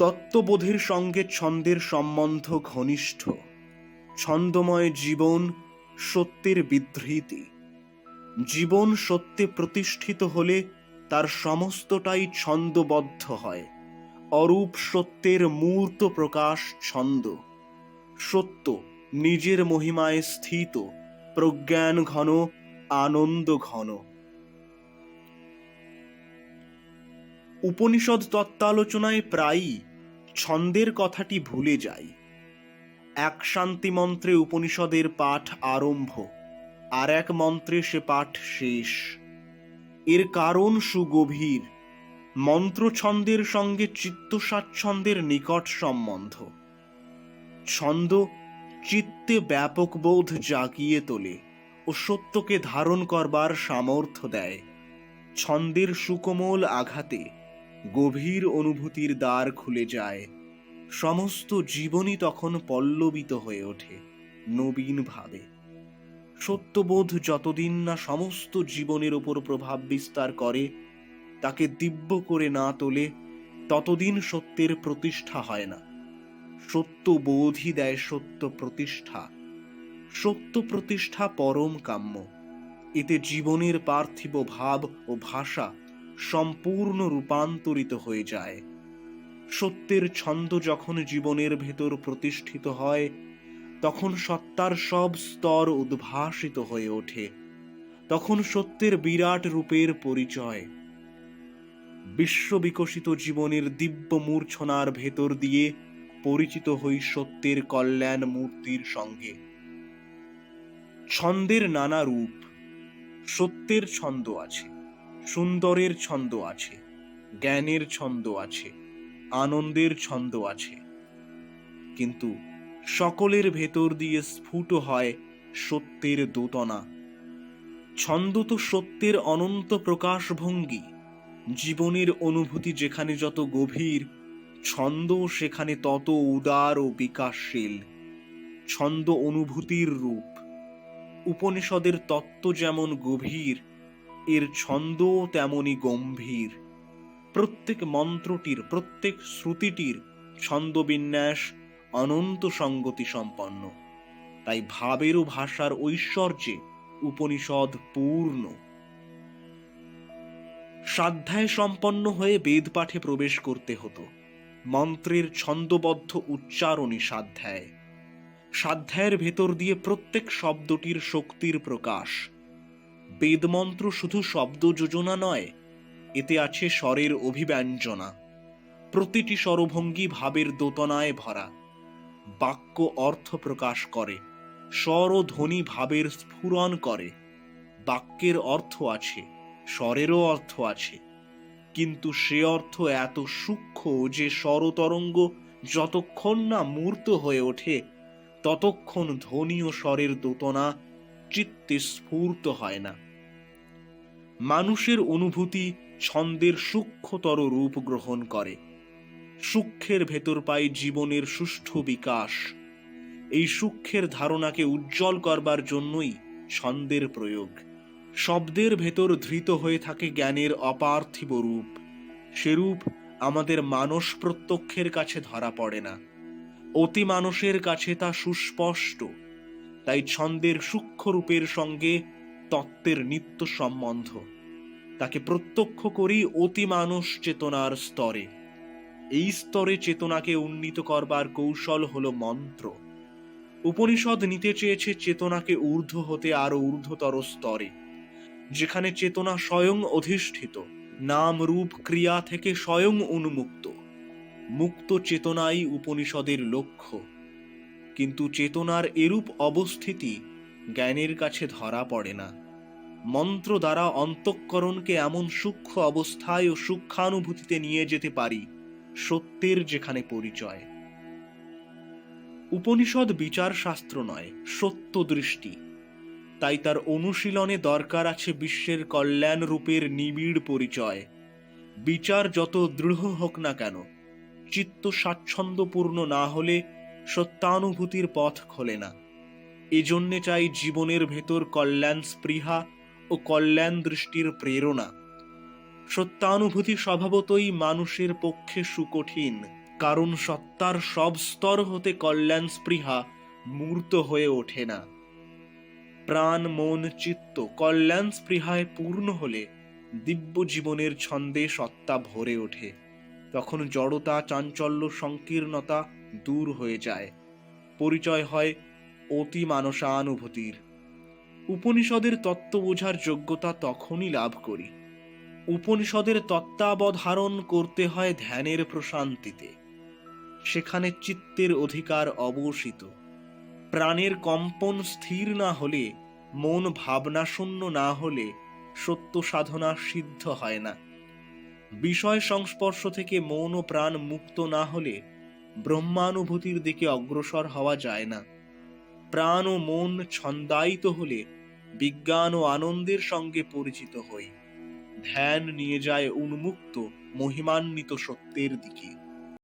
তত্ত্ববোধের সঙ্গে ছন্দের সম্বন্ধ ঘনিষ্ঠ। ছন্দময় জীবন সত্যের বিধৃতি। জীবন সত্যে প্রতিষ্ঠিত হলে তার সমস্তটাই ছন্দবদ্ধ হয়। অরূপ সত্যের মূর্ত প্রকাশ ছন্দ। সত্য নিজের মহিমায় স্থিত, প্রজ্ঞান ঘন, আনন্দ ঘন। উপনিষদ তত্ত্বালোচনায় প্রায়ই ছন্দের কথাটি ভুলে যাই। এক শান্তি মন্ত্রে উপনিষদের পাঠ আরম্ভ, আর এক মন্ত্রে সে পাঠ শেষ। এর কারণ সুগভীর মন্ত্র ছন্দের সঙ্গে চিত্ত স্বাচ্ছন্দ্যের নিকট সম্বন্ধ। ছন্দ চিত্তে ব্যাপক বোধ জাগিয়ে তোলে ও সত্যকে ধারণ করবার সামর্থ্য দেয়। ছন্দের সুকোমল আঘাতে গভীর অনুভূতির দ্বার খুলে যায়। সমস্ত জীবনই তখন পল্লবিত হয়ে ওঠে, নবীন ভাবে। সত্যবোধ যতদিন না সমস্ত জীবনের ওপর প্রভাব বিস্তার করে, তাকে দিব্য করে না তোলে, ততদিন সত্যের প্রতিষ্ঠা হয় না। সত্য বোধই দেয় সত্য প্রতিষ্ঠা। সত্য প্রতিষ্ঠা পরম কাম্য। এতে জীবনের পার্থিব ভাব ও ভাষা সম্পূর্ণ রূপান্তরিত হয়ে যায়। সত্যের ছন্দ যখন জীবনের ভেতর প্রতিষ্ঠিত হয়, তখন সত্তার সব স্তর উদ্ভাসিত হয়ে ওঠে। তখন সত্যের বিরাট রূপের পরিচয়। বিশ্ব বিকশিত জীবনের দিব্য মূর্ছনার ভেতর দিয়ে পরিচিত হই সত্যের কল্যাণ মূর্তির সঙ্গে। ছন্দের নানা রূপ, সত্যের ছন্দ আছে। সুন্দরের ছন্দ আছে, জ্ঞানের ছন্দ আছে, আনন্দের ছন্দ আছে। কিন্তু সকলের ভেতর দিয়ে স্ফুট হয় সত্যের দোতনা। ছন্দ তো সত্যের অনন্ত প্রকাশভঙ্গি, জীবনের অনুভূতি যেখানে যত গভীর, ছন্দ সেখানে তত উদার ও বিকাশশীল। ছন্দ অনুভূতির রূপ, উপনিষদের তত্ত্ব যেমন গভীর এর ছন্দ তেমনি গম্ভীর। প্রত্যেক মন্ত্রটির, প্রত্যেক শ্রুতিটির ছন্দবিন্যাস অনন্ত সঙ্গতি সম্পন্ন। তাই ভাবের ও ভাষার ঐশ্বর্যে উপনিষদ পূর্ণ। সাধ্যায় সম্পন্ন হয়ে বেদ পাঠে প্রবেশ করতে হতো। মন্ত্রের ছন্দবদ্ধ উচ্চারণই সাধ্যায় সাধ্যায়ের ভেতর দিয়ে প্রত্যেক শব্দটির শক্তির প্রকাশ। বেদমন্ত্র শুধু শব্দ যোজনা নয়, এতে আছে স্বরের অভিব্যঞ্জনা। প্রতিটি স্বরভঙ্গি ভাবের দোতনায় ভরা। বাক্য অর্থ প্রকাশ করে, স্বর ও ধ্বনি ভাবের স্ফুরণ করে। বাক্যের অর্থ আছে, স্বরেরও অর্থ আছে। কিন্তু সে অর্থ এত সূক্ষ্ম যে স্বরতরঙ্গ যতক্ষণ না মূর্ত হয়ে ওঠে, ততক্ষণ ধ্বনি ও স্বরের দোতনা চিত্তে স্ফূর্ত হয় না। মানুষের অনুভূতি ছন্দের সূক্ষ্মতর রূপ গ্রহণ করে। সূক্ষ্মের ভেতর পাই জীবনের সুষ্ঠু বিকাশ। এই সূক্ষ্মের ধারণাকে উজ্জ্বল করবার জন্যই ছন্দের প্রয়োগ। শব্দের ভেতর ধৃত হয়ে থাকে জ্ঞানের অপার্থিব রূপ। সেরূপ আমাদের মানস প্রত্যক্ষের কাছে ধরা পড়ে না। অতি মানুষের কাছে তা সুস্পষ্ট। তাই ছন্দের সূক্ষ্ম রূপের সঙ্গে তত্ত্বের নিত্য সম্বন্ধ। তাকে প্রত্যক্ষ করি অতি মানুষ চেতনার স্তরে। এই স্তরে চেতনাকে উন্নীত করবার কৌশল হল মন্ত্র। উপনিষদ নিতে চেয়েছে চেতনাকে ঊর্ধ্ব হতে আরও ঊর্ধ্বতর স্তরে, যেখানে চেতনা স্বয়ং অধিষ্ঠিত, নাম রূপ ক্রিয়া থেকে স্বয়ং উন্মুক্ত। মুক্ত চেতনাই উপনিষদের লক্ষ্য। কিন্তু চেতনার এরূপ অবস্থিতি জ্ঞানের কাছে ধরা পড়ে না। মন্ত্র দ্বারা অন্তঃকরণকে এমন সূক্ষ্ম অবস্থায় ও সূক্ষ্মানুভূতিতে নিয়ে যেতে পারি, সত্যের যেখানে পরিচয়। উপনিষদ বিচার শাস্ত্র নয়, সত্য দৃষ্টি। তাই তার অনুশীলনে দরকার আছে বিশ্বের কল্যাণ রূপের নিবিড় পরিচয়। বিচার যত দৃঢ় হোক না কেন, চিত্ত স্বাচ্ছন্দ্যপূর্ণ না হলে সত্যানুভূতির পথ খোলে না। এজন্যে চাই জীবনের ভেতর কল্যাণ স্পৃহা ও কল্যাণ দৃষ্টির প্রেরণা। সত্যানুভূতি স্বভাবতই মানুষের পক্ষে সুকঠিন, কারণ সত্তার সব স্তর হতে কল্যাণ স্পৃহা মূর্ত হয়ে ওঠে না। প্রাণ, মন, চিত্ত কল্যাণ স্পৃহায় পূর্ণ হলে দিব্য জীবনের ছন্দে সত্তা ভরে ওঠে। তখন জড়তা, চাঞ্চল্য, সংকীর্ণতা দূর হয়ে যায়। পরিচয় হয় অতি মানসানুভূতির। উপনিষদের তত্ত্ব বোঝার যোগ্যতা তখনই লাভ করি। উপনিষদের তত্ত্বাবধারণ করতে হয় ধ্যানের প্রশান্তিতে। সেখানে চিত্তের অধিকার অবসিত প্রাণের কম্পন স্থির না হলে, মন ভাবনাশূন্য না হলে সত্য সাধনা সিদ্ধ হয় না। বিষয় সংস্পর্শ থেকে মন ও প্রাণ মুক্ত না হলে ব্রহ্মানুভূতির দিকে অগ্রসর হওয়া যায় না। প্রাণ ও মন ছন্দায়িত হলে বিজ্ঞান ও আনন্দের সঙ্গে পরিচিত হই। ধ্যান নিয়ে যায় উন্মুক্ত, মহিমান্বিত সত্যের দিকে।